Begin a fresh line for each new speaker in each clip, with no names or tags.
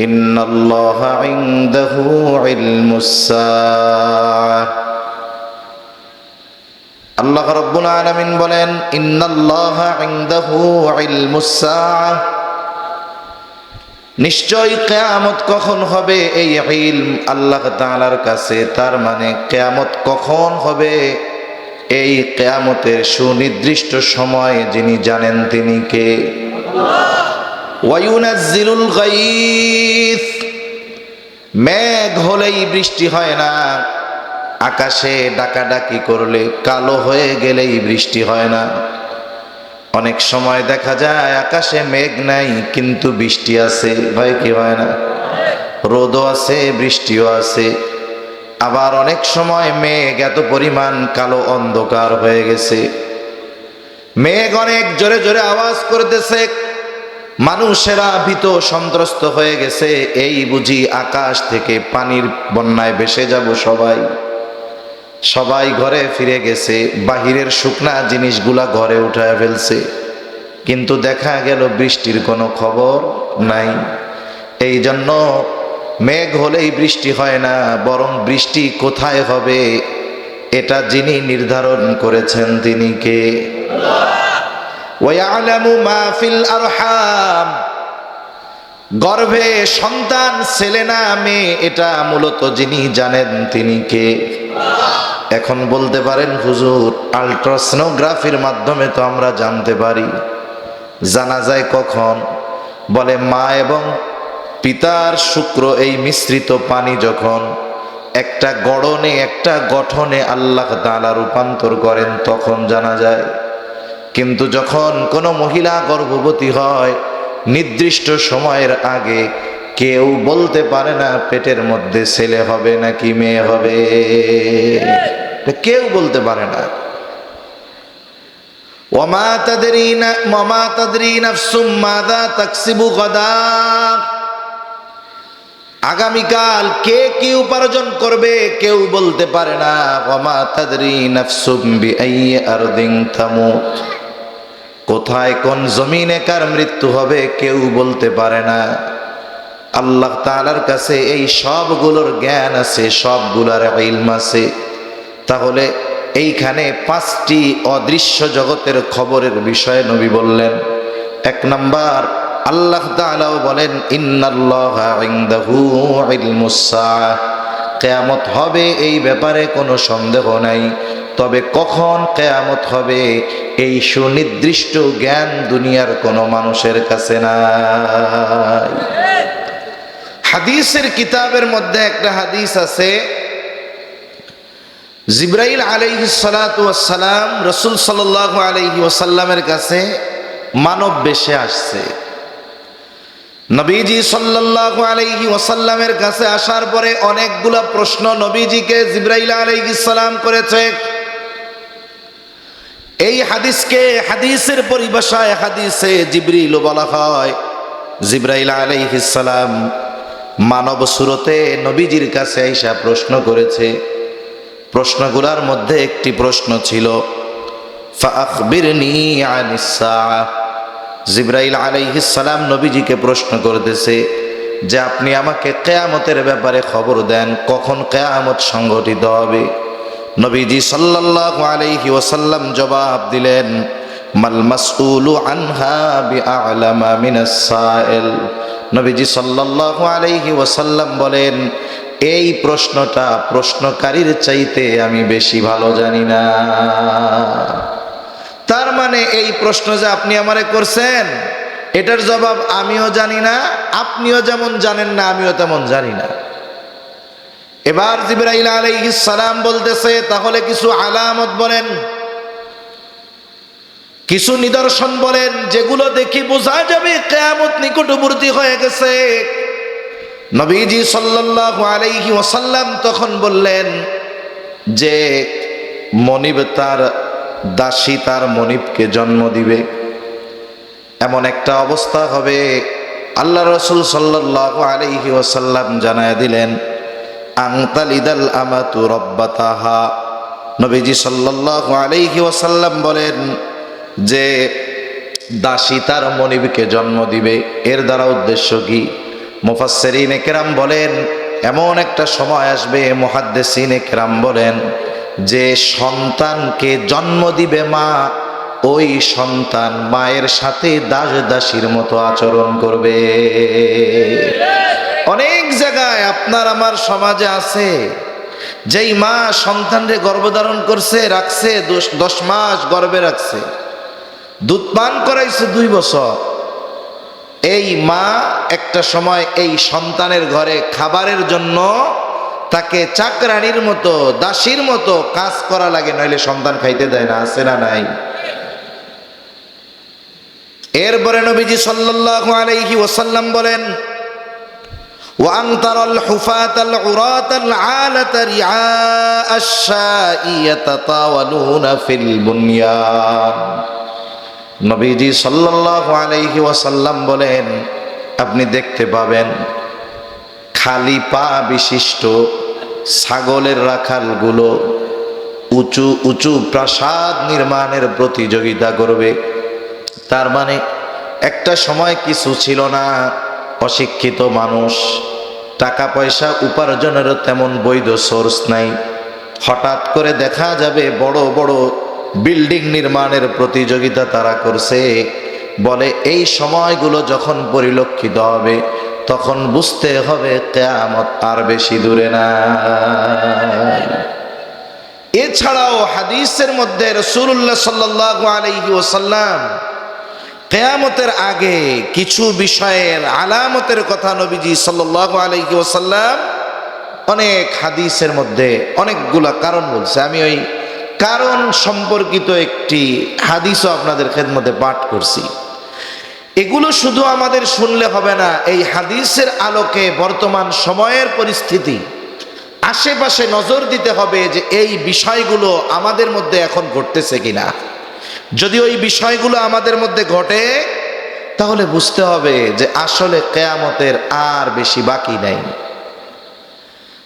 إن الله عنده علم الساعة আল্লাহ রব্বুল আলামিন বলেন ইন্নাল্লাহ ইনদাহু ইলমুস সাআহ নিশ্চয় কেয়ামত কখন হবে এই ইলম আল্লাহ তাআলার কাছে তার মানে কেয়ামত কখন হবে এই কেয়ামতের সুনির্দিষ্ট সময় যিনি জানেন তিনি কে ওয়ায়ুনাজ্জিলুল গাইথ মেঘ হলেই বৃষ্টি হয় না, আকাশে ডাকাডাকি করলে কালো হয়ে গেলেই বৃষ্টি হয় না। অনেক সময় দেখা যায় আকাশে মেঘ নাই, কিন্তু বৃষ্টি আছে হয় কি হয় না? রোদও আছে, বৃষ্টিও আছে। আবার অনেক সময় মেঘ এত পরিমাণ কালো অন্ধকার হয়ে গেছে। মেঘ অনেক জোরে জোরে আওয়াজ করতেছে মানুষেরা ভীত সন্ত্রস্ত হয়ে গেছে, এই বুঝি আকাশ থেকে পানির বন্যায় ভেসে যাব সবাই। সবাই ঘরে ফিরে গেছে, বাহিরের শুকনা জিনিসগুলা ঘরে উঠায় ফেলছে। কিন্তু দেখা গেল বৃষ্টির কোনো খবর নাই। এই জন্য মেঘ হলেই বৃষ্টি হয় না, বরং বৃষ্টি কোথায় হবে, এটা যিনি নির্ধারণ করেছেন তিনি কে? ওয়ালামু মা ফিল আরহাম। গর্ভে সন্তান, ছেলে না, মেয়ে, এটা মূলত যিনি জানেন তিনি কে? এখন বলতে পারেন, হুজুর, আলট্রাসনোগ্রাফির মাধ্যমে তো আমরা জানতে পারি। জানা যায় কখন? বলে মা এবং পিতার শুক্র এই মিশ্রিত পানি যখন একটা গড়নে, একটা গঠনে আল্লাহ তালা রূপান্তর করেন, তখন জানা যায় কিন্তু যখন কোনো মহিলা গর্ভবতী হয়, নির্দিষ্ট সময়ের আগে কেউ বলতে পারে না, পেটের মধ্যে ছেলে হবে নাকি মেয়ে হবে? কেউ বলতে পারে না। ওমা তাদরিনা মমা তাদরিনা সুম্মাদা তাকসিবু গদা? আগামীকাল কে কি উপার্জন করবে, কেউ বলতে পারে না। ওমা তাদরি নাফসুম বিআইয়ি কোথায় কোন জমিনে কার মৃত্যু হবে কেউ বলতে পারে না। আল্লাহ তাআলার কাছে এই সবগুলোর জ্ঞান আছে, সবগুলোর ইলম আছে। তাহলে এইখানে পাঁচটি অদৃশ্য জগতের খবরের বিষয়ে নবী বললেন, এক নাম্বার, আল্লাহ তাআলাও বলেন, ইন্নাল্লাহ কেয়ামত হবে এই ব্যাপারে কোনো সন্দেহ নাই। তবে কখন কেয়ামত হবে, এই সুনির্দিষ্ট জ্ঞান দুনিয়ার কোনো মানুষের কাছে নাই। হাদিসের কিতাবের মধ্যে একটা হাদিস আছে, জিব্রাইল আলাইহি সালাম রসুল সাল্লাহ আলাইহি ওসাল্লামের কাছে মানব বেশে আসছে। নবীজি সাল্লাহ আলাইহি ওসাল্লামের কাছে আসার পরে অনেকগুলা প্রশ্ন নবীজিকে জিব্রাইল আলাইহি সালাম করেছে। এই হাদিসকে হাদিসের পরিভাষায় হাদিসে জিব্রিল বলা হয়। জিব্রাইল সালাম মানব সুরতে নবীজির কাছে আইসা প্রশ্ন করেছে। প্রশ্নগুলার মধ্যে একটি প্রশ্ন ছিল জিব্রাইল আলাইহিস সালাম নবীজিকে প্রশ্ন করতেছে যে, আপনি আমাকে কেয়ামতের ব্যাপারে খবর দেন, কখন কেয়ামত সংঘটিত হবে? নবীজি সাল্লাল্লাহু আলাইহি ওয়াসাল্লাম জবাব দিলেন, মাল মাসউলু আনহা বিআলামা মিনাস সাইল? নবীজি সাল্লাল্লাহু আলাইহি ওয়াসাল্লাম বলেন, এই প্রশ্নটা প্রশ্নকারীর চাইতে আমি বেশি ভালো জানি না। তার মানে এই প্রশ্ন যে আপনি আমারে করছেন, এটার জবাব আমিও জানি না, আপনিও যেমন জানেন না, আমিও তেমন জানি না। এবার জিব্রাইল আলাইহিস সালাম বলতেছে, তাহলে কিছু আলামত বলেন। কিছু নিদর্শন বলেন, যেগুলো দেখি বোঝা যাবে কেয়ামত নিকটবর্তী হয়ে গেছে। নবীজি সাল্লাল্লাহু আলাইহি ওয়াসাল্লাম তখন বললেন যে, মনিব তার দাসী তার মনিবকে জন্ম দিবে। এমন একটা অবস্থা হবে। আল্লাহ রসুল সাল্লাল্লাহু আলাইহি ওয়াসাল্লাম জানায় দিলেন আংতালিদাল আমাতু রব্বাতাহা। নবীজি সাল্লাল্লাহু আলাইহি ওয়াসাল্লাম বলেন যে, দাসী তার মনিবকে জন্ম দিবে। এর দ্বারা উদ্দেশ্য কি? মুফাসসিরিন একরাম বলেন, এমন একটা সময় আসবে, মুহাদ্দিসিন একরাম বলেন, যে সন্তানকে জন্ম দিবে মা, ওই সন্তান মায়ের সাথে দাস দাসীর মতো আচরণ করবে। অনেক জায়গায় আপনার আমার সমাজে আছে। যেই মা সন্তানরে গর্ভধারণ করছে, রাখছে, দশ- মাস গর্ভে রাখছে। দুধ পান করাইছে দুই বছর। এই মা একটা সময় এই সন্তানের ঘরে খাবারের জন্য তাকে চাকরানির মতো, দাসীর মতো কাজ করা লাগে, নইলে সন্তান খাইতে দেয় না, আছে না নাই? এরপরে নবীজি সাল্লাল্লাহু আলাইহি ওয়াসাল্লাম বলেন وأن ترى الحفاة العراة العالة رعاء الشاء يتطاولون في البنيان নবীজি সাল্লাল্লাহু আলাইহি ওয়াসাল্লাম বলেন আপনি দেখতে পাবেন খালি পা বিশিষ্ট ছাগলের রাখালগুলো উঁচু উঁচু প্রাসাদ নির্মাণের প্রতিযোগিতা করবে তার মানে একটা সময় কিছু ছিল না অশিক্ষিত মানুষ, টাকা পয়সা উপার্জনেরও তেমন বৈধ সোর্স নাই। হঠাৎ করে দেখা যাবে বড় বড় বিল্ডিং নির্মাণের প্রতিযোগিতা তারা করছে। বলে এই সময়গুলো যখন পরিলক্ষিত হবে, তখন বুঝতে হবে কেয়ামত আর বেশি দূরে না। এছাড়াও হাদিসের মধ্যে রসুল্লাহ সাল্লাহ ওসাল্লাম কেয়ামতের আগে কিছু বিষয়ের আলামতের কথা নবীজি সাল্লাহ আলাইহি ওসাল্লাম অনেক হাদিসের মধ্যে অনেকগুলা কারণ বলছে। আমি ওই কারণ সম্পর্কিত একটি হাদিসও আপনাদের খেদমতে পাঠ করছি। এগুলো শুধু আমাদের শুনলে হবে না, এই হাদিসের আলোকে বর্তমান সময়ের পরিস্থিতি, আশেপাশে নজর দিতে হবে যে এই বিষয়গুলো আমাদের মধ্যে এখন ঘটতেছে কিনা। যদি ওই বিষয়গুলো আমাদের মধ্যে ঘটে, তাহলে বুঝতে হবে যে আসলে কেয়ামতের আর বেশি বাকি নাই।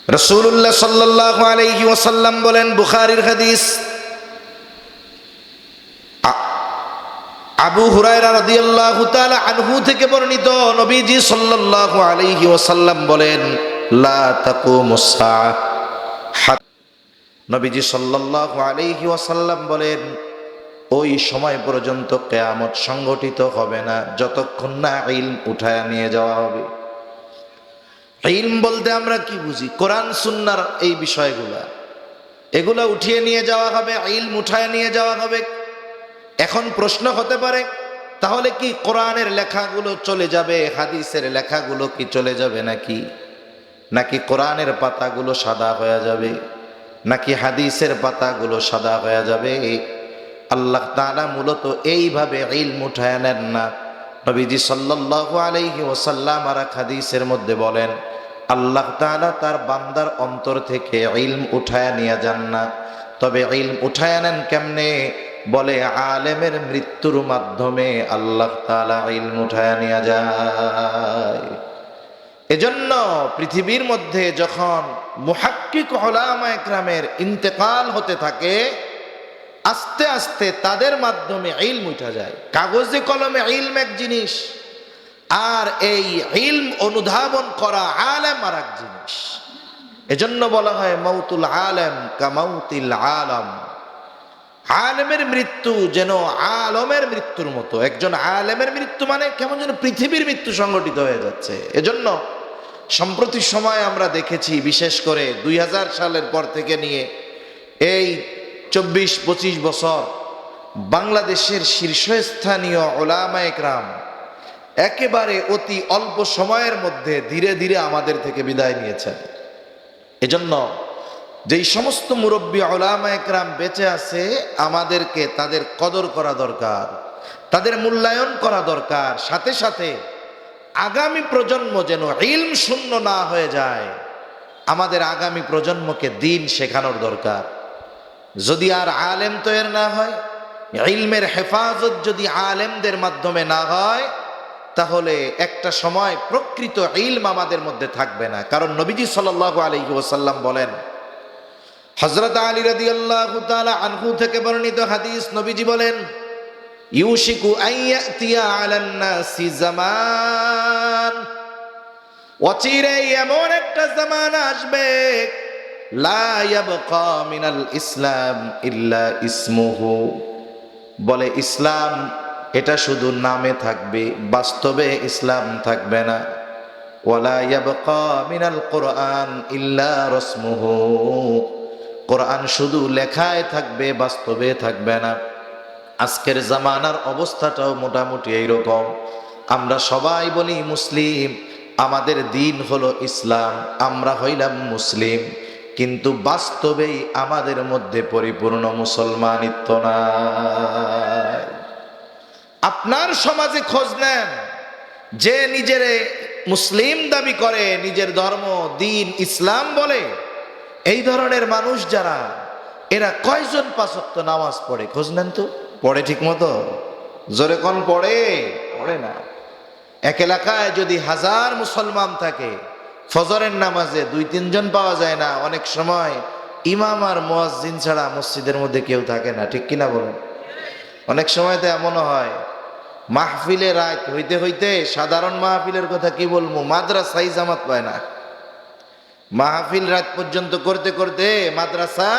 রসুল্লাহ সাল্লাহ ওয়াসাল্লাম বলেন বুখারির হাদিস আবু হুরায়রা রাদিয়াল্লাহু তাআলা আনহু থেকে বর্ণিত নবীজি সাল্লাল্লাহু আলাইহি ওয়াসাল্লাম বলেন, লা তাকুমুস হাত- নবীজি সাল্লাল্লাহু আলাইহি ওয়াসাল্লাম বলেন ওই সময় পর্যন্ত কেয়ামত সংগঠিত হবে না, যতক্ষণ না ইলম উঠায় নিয়ে যাওয়া হবে। ইলম বলতে আমরা কি বুঝি? কোরআন, সুন্নার এই বিষয়গুলা। এগুলা উঠিয়ে নিয়ে যাওয়া হবে, ইলম উঠায় নিয়ে যাওয়া হবে। এখন প্রশ্ন হতে পারে, তাহলে কি কোরআনের লেখাগুলো চলে যাবে, হাদিসের লেখাগুলো কি চলে যাবে নাকি? নাকি কোরআনের পাতাগুলো সাদা হয়ে যাবে? নাকি হাদিসের পাতাগুলো সাদা হয়ে যাবে? আল্লাহ তাআলা মূলত এইভাবে ইলম উঠায় নেন না। নবীজি সাল্লাল্লাহু আলাইহি ওয়াসাল্লাম আর হাদিসের মধ্যে বলেন, আল্লাহ তাআলা তার বান্দার অন্তর থেকে ইলম উঠায় নিয়ে যান না। তবে ইলম উঠায় নেন কেমনে? বলে আলেমের মৃত্যুর মাধ্যমে আল্লাহ তাআলা ইলম উঠায় নিয়ে যায়। এজন্য পৃথিবীর মধ্যে যখন মুহাক্কিক ওলামা একরামের ইন্তেকাল হতে থাকে আস্তে আস্তে তাদের মাধ্যমে ইলম উঠা যায়। কাগজে কলমে ইলম এক জিনিস, আর এই ইলম অনুধাবন করা আলেম আর এক জিনিস। এজন্য বলা হয় মৌতুল আলেম কামাউতিল আলম। আলেমের মৃত্যু যেন আলমের মৃত্যুর মতো। একজন আলেমের মৃত্যু মানে কেমন যেন পৃথিবীর মৃত্যু সংগঠিত হয়ে যাচ্ছে। এজন্য সম্প্রতি সময় আমরা দেখেছি, বিশেষ করে দুই হাজার সালের পর থেকে নিয়ে, এই চব্বিশ, পঁচিশ বছর বাংলাদেশের শীর্ষস্থানীয় ওলামা একরাম একেবারে অতি অল্প সময়ের মধ্যে ধীরে ধীরে আমাদের থেকে বিদায় নিয়েছেন। এজন্য যেই সমস্ত মুরব্বী ওলামা একরাম বেঁচে আছে, আমাদেরকে তাদের কদর করা দরকার, তাদের মূল্যায়ন করা দরকার। সাথে সাথে আগামী প্রজন্ম যেন ইলম শূন্য না হয়ে যায়, আমাদের আগামী প্রজন্মকে দিন শেখানোর দরকার। যদি আর আলেম তৈরি না হয়, ইলমের হেফাজত যদি আলেমদের মাধ্যমে না হয়, তাহলে একটা সময় প্রকৃত ইলম আমাদের মধ্যে থাকবে না। কারণ নবীজি সাল্লাল্লাহু আলাইহি ওয়াসাল্লাম বলেন হজরত আলী রাদি আল্লাহ আনহু থেকে বর্ণিত হাদিস নবীজি বলেন, ইউশিকু অচিরেই এমন একটা জামান আসবে মিনাল ইসলাম ইল্লা ইসমুহু। বলে, ইসলাম, এটা শুধু নামে থাকবে, বাস্তবে ইসলাম থাকবে না। ওয়ালা ইয়াবকা মিনাল কোরআন ইল্লা রসমুহু। কোরআন শুধু লেখায় থাকবে, বাস্তবে থাকবে না। আজকের জামানার অবস্থাটাও মোটামুটি এইরকম। আমরা সবাই বলি মুসলিম, আমাদের দিন হলো ইসলাম, আমরা হইলাম মুসলিম। কিন্তু বাস্তবেই আমাদের মধ্যে পরিপূর্ণ মুসলমানিত্ব নাই। আপনার সমাজে খোঁজ নেন, যে নিজেরে মুসলিম দাবি করে, নিজের ধর্ম, দিন, ইসলাম বলে। এই ধরনের মানুষ যারা, এরা কয়জন পাঁচক্ত নামাজ পড়ে? খোঁজ নেন তো। পড়ে ঠিক মতো? জোরে কোন পড়ে? পড়ে না। এক এলাকায় যদি হাজার মুসলমান থাকে ফজরের নামাজে দুই, তিনজন পাওয়া যায় না। অনেক সময় ইমাম আর মোয়াজ্জিন ছাড়া মসজিদের মধ্যে কেউ থাকে না। ঠিক কিনা বলেন? অনেক সময় তো এমনও হয়, মাহফিলে রাত হইতে হইতে সাধারণ মাহফিলের কথা কি বলব? মাদ্রাসাই জামাত পায় না। মাহফিল রাত পর্যন্ত করতে করতে মাদ্রাসা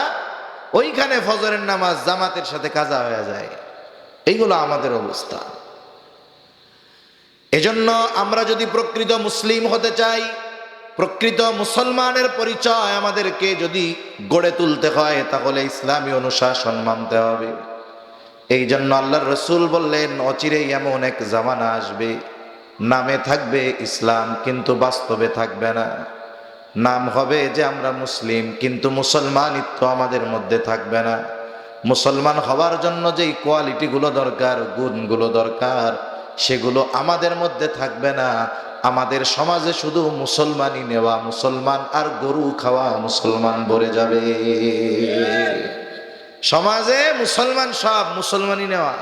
ওইখানে ফজরের নামাজ জামাতের সাথে কাজা হয়ে যায়। এইগুলো আমাদের অবস্থা। এজন্য আমরা যদি প্রকৃত মুসলিম হতে চাই প্রকৃত মুসলমানের পরিচয় আমাদেরকে যদি গড়ে তুলতে হয়, তাহলে ইসলামী অনুশাসন মানতে হবে। এই জন্য আল্লাহর রসুল বললেন, অচিরেই এমন এক জামানা আসবে। নামে থাকবে ইসলাম, কিন্তু বাস্তবে থাকবে না। নাম হবে যে আমরা মুসলিম, কিন্তু মুসলমানিত্ব আমাদের মধ্যে থাকবে না। মুসলমান হওয়ার জন্য যেই কোয়ালিটিগুলো দরকার, গুণগুলো দরকার, সেগুলো আমাদের মধ্যে থাকবে না। আমাদের সমাজে শুধু মুসলমানই নেওয়া মুসলমান আর গরু খাওয়া মুসলমান ভরে যাবে। সমাজে মুসলমান সব মুসলমানই নেওয়া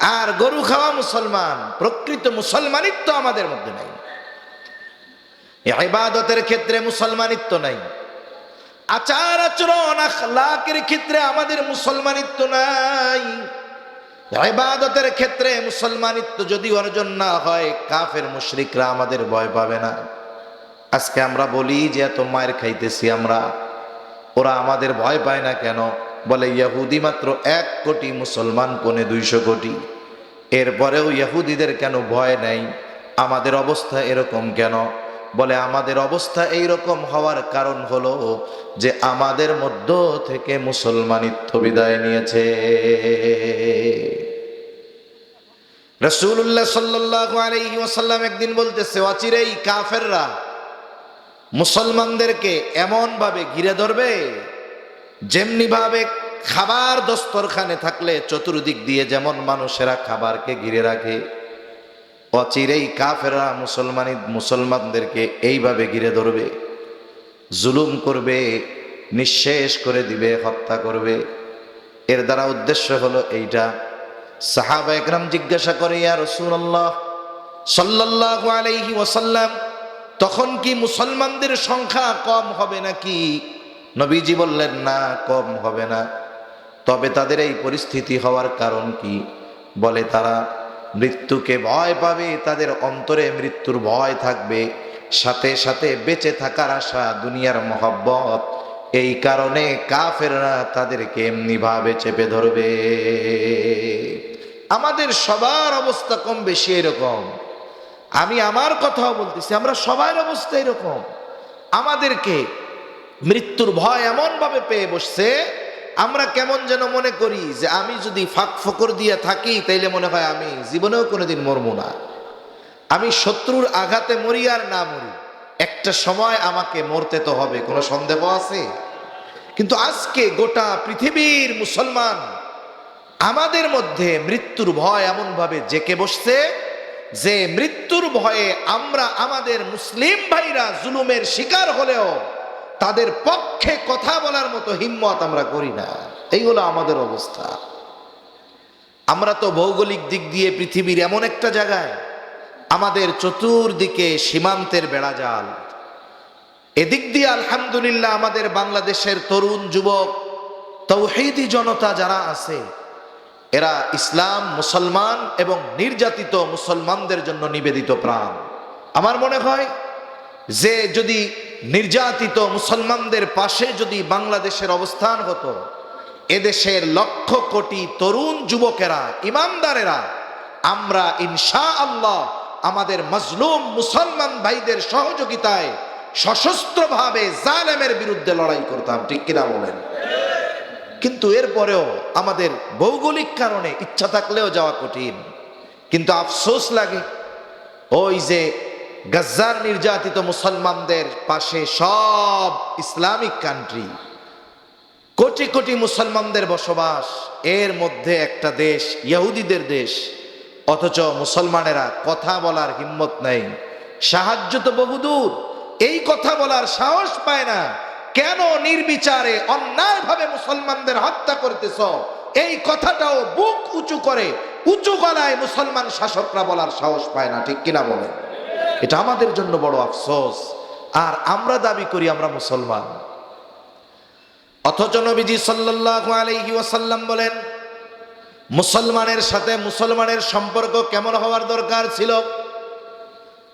আর গরু খাওয়া মুসলমান, প্রকৃত মুসলমানিত্ব আমাদের মধ্যে নাই। ইবাদতের ক্ষেত্রে মুসলমানিত্ব নাই। আচার আচরণ আখলাকের ক্ষেত্রে আমাদের মুসলমানিত্ব নাই। ইবাদতের ক্ষেত্রে মুসলমানিত্ব যদি অর্জন না হয়, কাফের মুশরিকরা আমাদের ভয় পাবে না। আজকে আমরা বলি যে, এত মায়ের খাইতেছি আমরা। ওরা আমাদের ভয় পায় না কেন? বলে ইয়াহুদি মাত্র এক কোটি, মুসলমান পনে দুইশো কোটি। এরপরেও ইয়াহুদিদের কেন ভয় নেই? আমাদের অবস্থা এরকম কেন? বলে, আমাদের অবস্থা এই রকম হওয়ার কারণ হলো যে, আমাদের মধ্য থেকে মুসলমানিত্ব বিদায় নিয়েছে। রসুল্লাহ সাল্লাহ আলাইহি ওয়াসাল্লাম একদিন বলতেছে, অচিরেই কাফেররা মুসলমানদেরকে এমন ভাবে ঘিরে ধরবে যেমনি ভাবে খাবার দস্তরখানে থাকলে চতুর্দিক দিয়ে যেমন মানুষেরা খাবারকে ঘিরে রাখে, অচিরেই কাফেরা মুসলমানি মুসলমানদেরকে এইভাবে ঘিরে ধরবে, জুলুম করবে, নিঃশেষ করে দিবে, হত্যা করবে। এর দ্বারা উদ্দেশ্য হলো এইটা সাহাবা একরাম জিজ্ঞাসা করে, ইয়া রসুল্লাহ সাল্লাল্লাহু আলাইহি ওয়াসাল্লাম, তখন কি মুসলমানদের সংখ্যা কম হবে নাকি? নবীজি বললেন, না, কম হবে না। তবে তাদের এই পরিস্থিতি হওয়ার কারণ কি? বলে, তারা মৃত্যুকে ভয় পাবে, তাদের অন্তরে মৃত্যুর ভয় থাকবে। সাথে সাথে বেঁচে থাকার আশা, দুনিয়ার মহব্বত, এই কারণে কাফেররা তাদেরকে এমনি ভাবে চেপে ধরবে। আমাদের সবার অবস্থা কম বেশি এরকম। আমি আমার কথাও বলতেছি, আমরা সবার অবস্থা এরকম। আমাদেরকে মৃত্যুর ভয় এমন ভাবে পেয়ে বসছে, আমরা কেমন যেন মনে করি যে আমি যদি ফাঁক ফকর দিয়ে থাকি, তাইলে মনে হয় আমি জীবনেও কোনোদিন মরব না। আমি শত্রুর আঘাতে মরি আর না মরি, একটা সময় আমাকে মরতে তো হবে, কোনো সন্দেহ আছে? কিন্তু আজকে গোটা পৃথিবীর মুসলমান আমাদের মধ্যে মৃত্যুর ভয় এমনভাবে জেকে বসছে যে মৃত্যুর ভয়ে আমরা আমাদের মুসলিম ভাইরা জুলুমের শিকার হলেও তাদের পক্ষে কথা বলার মতো হিম্মত আমরা করি না। এই হলো আমাদের অবস্থা। আমরা তো ভৌগোলিক দিক দিয়ে পৃথিবীর এমন একটা জায়গায়, আমাদের চতুর্দিকে সীমান্তের বেড়া বেড়াজাল এদিক দিয়ে আলহামদুলিল্লাহ আমাদের বাংলাদেশের তরুণ যুবক, তৌহিদি জনতা যারা আছে এরা ইসলাম, মুসলমান এবং নির্যাতিত মুসলমানদের জন্য নিবেদিত প্রাণ। আমার মনে হয় যে যদি নির্যাতিত মুসলমানদের পাশে যদি বাংলাদেশের অবস্থান হতো, এদেশের লক্ষ কোটি তরুণ যুবকেরা, ইমানদারেরা, আমরা ইনশা আল্লাহ আমাদের মজলুম মুসলমান ভাইদের সহযোগিতায় সশস্ত্রভাবে জালেমের বিরুদ্ধে লড়াই করতাম। ঠিক কিনা বলেন? কিন্তু এরপরেও আমাদের ভৌগোলিক কারণে ইচ্ছা থাকলেও যাওয়া কঠিন। কিন্তু আফসোস লাগে, ওই যে গাজ্জার নির্যাতিত মুসলমানদের পাশে সব ইসলামিক কান্ট্রি কোটি কোটি মুসলমানদের বসবাস, এর মধ্যে একটা দেশ ইহুদিদের দেশ, অথচ মুসলমানেরা কথা বলার হিম্মত নেই। সাহায্য তো বহুদূর, এই কথা বলার সাহস পায় না। কেন নির্বিচারে অন্যায়ভাবে মুসলমানদের হত্যা করতেছ? এই কথাটাও বুক উঁচু করে, উঁচু গলায় মুসলমান শাসকরা বলার সাহস পায় না, ঠিক কিনা বলে এটা আমাদের জন্য বড় আফসোস। আর আমরা দাবি করি আমরা মুসলমান। অথচ নবীজি সাল্লাল্লাহু আলাইহি ওয়াসাল্লাম বলেন, মুসলমানের সাথে মুসলমানের সম্পর্ক কেমন হওয়ার দরকার ছিল?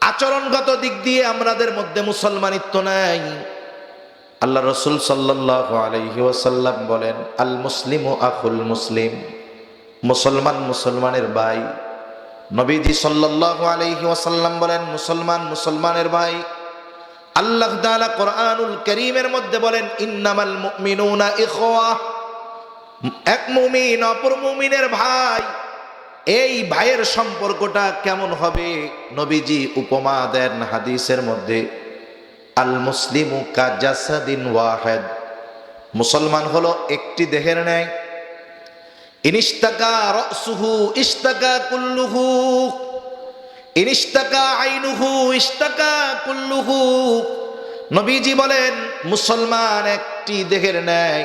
আচরণগত দিক দিয়ে আমাদের মধ্যে মুসলমানিত্ব নাই। আল্লাহ রসুল সাল্লাল্লাহু আলাইহি ওয়াসাল্লাম বলেন, আল মুসলিম ও আখুল মুসলিম। মুসলমান মুসলমানের ভাই। নবীজি সাল্লাল্লাহু আলাইহি ওয়াসাল্লাম বলেন, মুসলমান মুসলমানের ভাই। আল্লাহ তাআলা কোরআনুল করিমের মধ্যে বলেন, ইন্নামাল মুমিনুনা ইখওয়া। এক মুমিন অপর মুমিনের ভাই। এই ভাইয়ের সম্পর্কটা কেমন হবে? নবীজি উপমা দেন হাদিসের মধ্যে। আল মুসলিমু কাজাসাদিন ওয়াহেদ। মুসলমান হলো একটি দেহের ন্যায়। ইনিস্তাকা রসুহু ইস্তাকা কুল্লুহু। ইনিস্তাকা আইনুহু ইস্তাকা কুল্লুহু। নবীজি বলেন, মুসলমান একটি দেহের ন্যায়।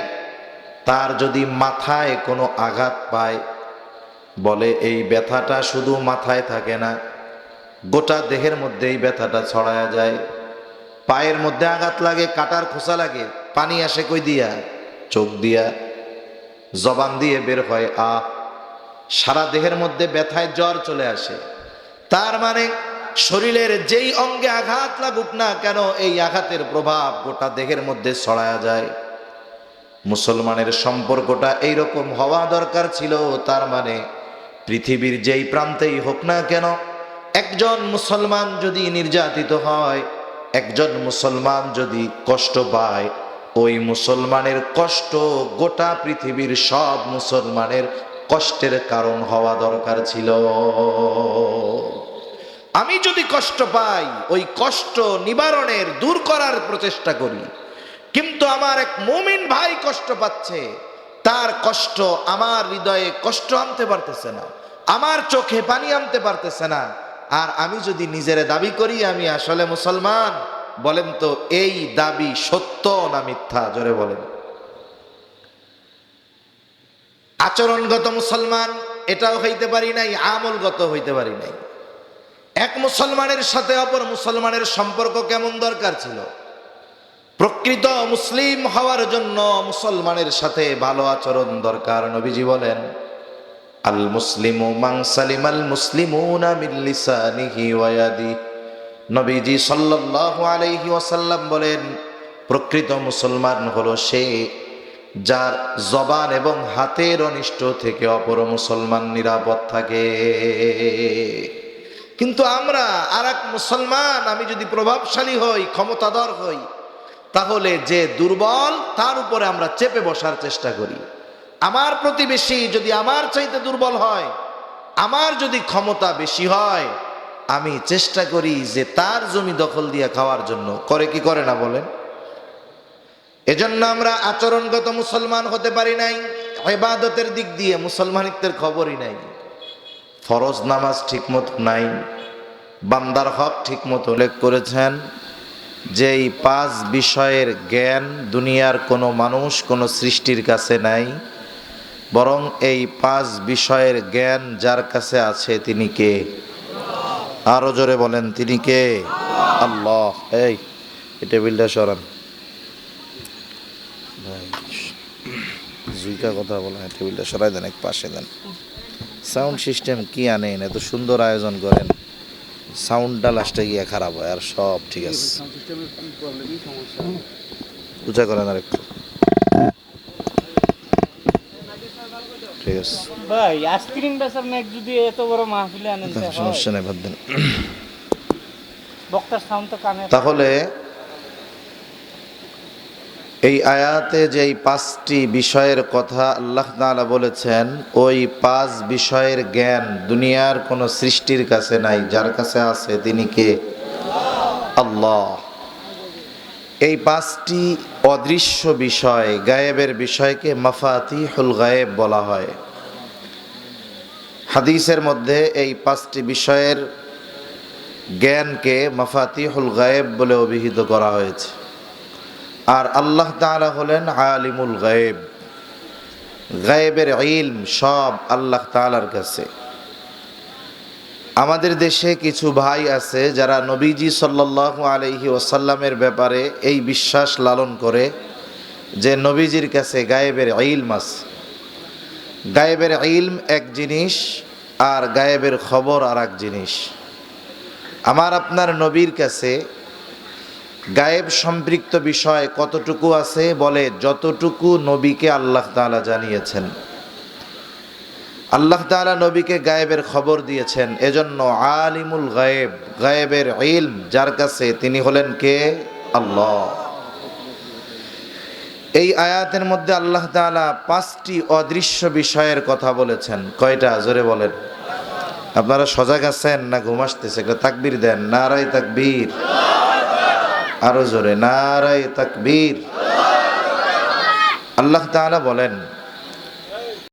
তার যদি মাথায় কোনো আঘাত পায়, বলে এই ব্যথাটা শুধু মাথায় থাকে না, গোটা দেহের মধ্যে এই ব্যথাটা ছড়ায়া যায়। পায়ের মধ্যে আঘাত লাগে, কাটার খোসা লাগে, পানি আসে কই দিয়া? চোখ দিয়া, জবান দিয়ে বের হয় আ সারা দেহের মধ্যে ব্যথায় জ্বর চলে আসে। তার মানে শরীরের যেই অঙ্গে আঘাত লাগুক না কেন, এই আঘাতের প্রভাব গোটা দেহের মধ্যে ছড়ায়া যায়। মুসলমানের সম্পর্কটা এইরকম হওয়া দরকার ছিল, তার মানে পৃথিবীর যেই প্রান্তেই হোক না কেন, একজন মুসলমান যদি নির্যাতিত হয় একজন মুসলমান যদি কষ্ট পায়, ওই মুসলমানের কষ্ট গোটা পৃথিবীর সব মুসলমানের কষ্টের কারণ হওয়া দরকার ছিল। আমি যদি কষ্ট পাই, ওই কষ্ট নিবারণের দূর করার প্রচেষ্টা করি, কিন্তু আমার এক মুমিন ভাই কষ্ট পাচ্ছে, তার কষ্ট আমার হৃদয়ে কষ্ট আনতে পারতেছে না, আমার চোখে পানি আনতে পারতেছে না আর আমি যদি নিজের দাবি করি, আমি আসলে মুসলমান, বলেন তো, এই দাবি সত্য না মিথ্যা? জোরে বলেন। আচরণগত মুসলমান, এটাও হইতে পারি নাই, আমলগত হইতে পারি নাই। এক মুসলমানের সাথে অপর মুসলমানের সম্পর্ক কেমন দরকার ছিল? প্রকৃত মুসলিম হওয়ার জন্য মুসলমানের সাথে ভালো আচরণ দরকার, নবীজি বলেন। আল মুসলিমু মাং সালিম আল মুসলিমুনা মিন লিসানিহি নবীজি সাল্লাল্লাহু আলাইহি ওয়াসাল্লাম বলেন, প্রকৃত মুসলমান হলো সে যার জবান এবং হাতের অনিষ্ট থেকে অপর মুসলমান নিরাপদ থাকে। কিন্তু আমরা আর মুসলমান, আমি যদি প্রভাবশালী হই, ক্ষমতাধর হই, তাহলে যে দুর্বল, তার উপরে আমরা চেপে বসার চেষ্টা করি। আমার প্রতিবেশী যদি আমার চাইতে দুর্বল হয়, আমার যদি ক্ষমতা বেশি হয়, আমি চেষ্টা করি যে তার জমি দখল দিয়ে খাওয়ার জন্য। করে কি করে না বলেন? এজন্য আমরা আচরণগত মুসলমান হতে পারি নাই, ইবাদতের দিক দিয়ে মুসলমানিত্বের খবরই নাই। ফরজ নামাজ ঠিকমতো নাই, বান্দার হক ঠিকমতো উল্লেখ করেছেন যে এই পাঁচ বিষয়ের জ্ঞান দুনিয়ার কোনো মানুষ, কোনো সৃষ্টির কাছে নাই। বরং এই পাঁচ বিষয়ের জ্ঞান যার কাছে আছে তিনি কে? আরও জোরে বলেন তিনি কে? আল্লাহ। এই টেবিলটা সরান। জুইকা কথা বলেন টেবিলটা সরাই দেন এক পাশে দেন। সাউন্ড সিস্টেম কি আনেন? এত সুন্দর আয়োজন করেন। সাউন্ডটা লাস্টে গিয়ে খারাপ হয় আর সব ঠিক আছে। উঁচা করেন আর একটু ঠিক
ভাই আইসক্রিম বেচার নাক যদি এত বড় মাহফিলে আনেন
সমস্যা নেই বাদ দিন।
বক্তার সাউন্ড তো কানে
তাহলে এই আয়াতে যে পাঁচটি বিষয়ের কথা আল্লাহ তাআলা বলেছেন ওই পাঁচ বিষয়ের জ্ঞান দুনিয়ার কোনো সৃষ্টির কাছে নাই যার কাছে আছে তিনি কে? আল্লাহ। এই পাঁচটি অদৃশ্য বিষয় গায়েবের বিষয়কে মাফাতিহুল গায়েব বলা হয়। হাদিসের মধ্যে এই পাঁচটি বিষয়ের জ্ঞানকে মাফাতিহুল গায়েব বলে অভিহিত করা হয়েছে। আর আল্লাহ তাআলা হলেন আলিমুল গায়েব। গায়েবের ইলম সব আল্লাহ তাআলার কাছে। আমাদের দেশে কিছু ভাই আছে যারা নবীজি সাল্লাল্লাহু আলাইহি ওসাল্লামের ব্যাপারে এই বিশ্বাস লালন করে যে নবীজির কাছে গায়েবের ইলম আছে। গায়েবের ইলম এক জিনিস আর গায়েবের খবর আর এক জিনিস। আমার আপনার নবীর কাছে গায়েব সম্পৃক্ত বিষয় কতটুকু আছে বলে যতটুকু নবীকে আল্লাহ তাআলা জানিয়েছেন। আল্লাহ তাআলা নবীকে গায়েবের খবর দিয়েছেন। এজন্য আলিমুল গায়েব, গায়েবের ইলম যার কাছে তিনি হলেন কে? আল্লাহ। এই আয়াতের মধ্যে আল্লাহ তালা পাঁচটি অদৃশ্য বিষয়ের কথা বলেছেন। কয়টা? জোরে বলেন। আপনারা সজাগ আছেন না ঘুমাসতেছে একটা তাকবির দেন। নারাই তাকবীর। আরও জোরে। নারায় তাকবীর। আল্লাহ তালা বলেন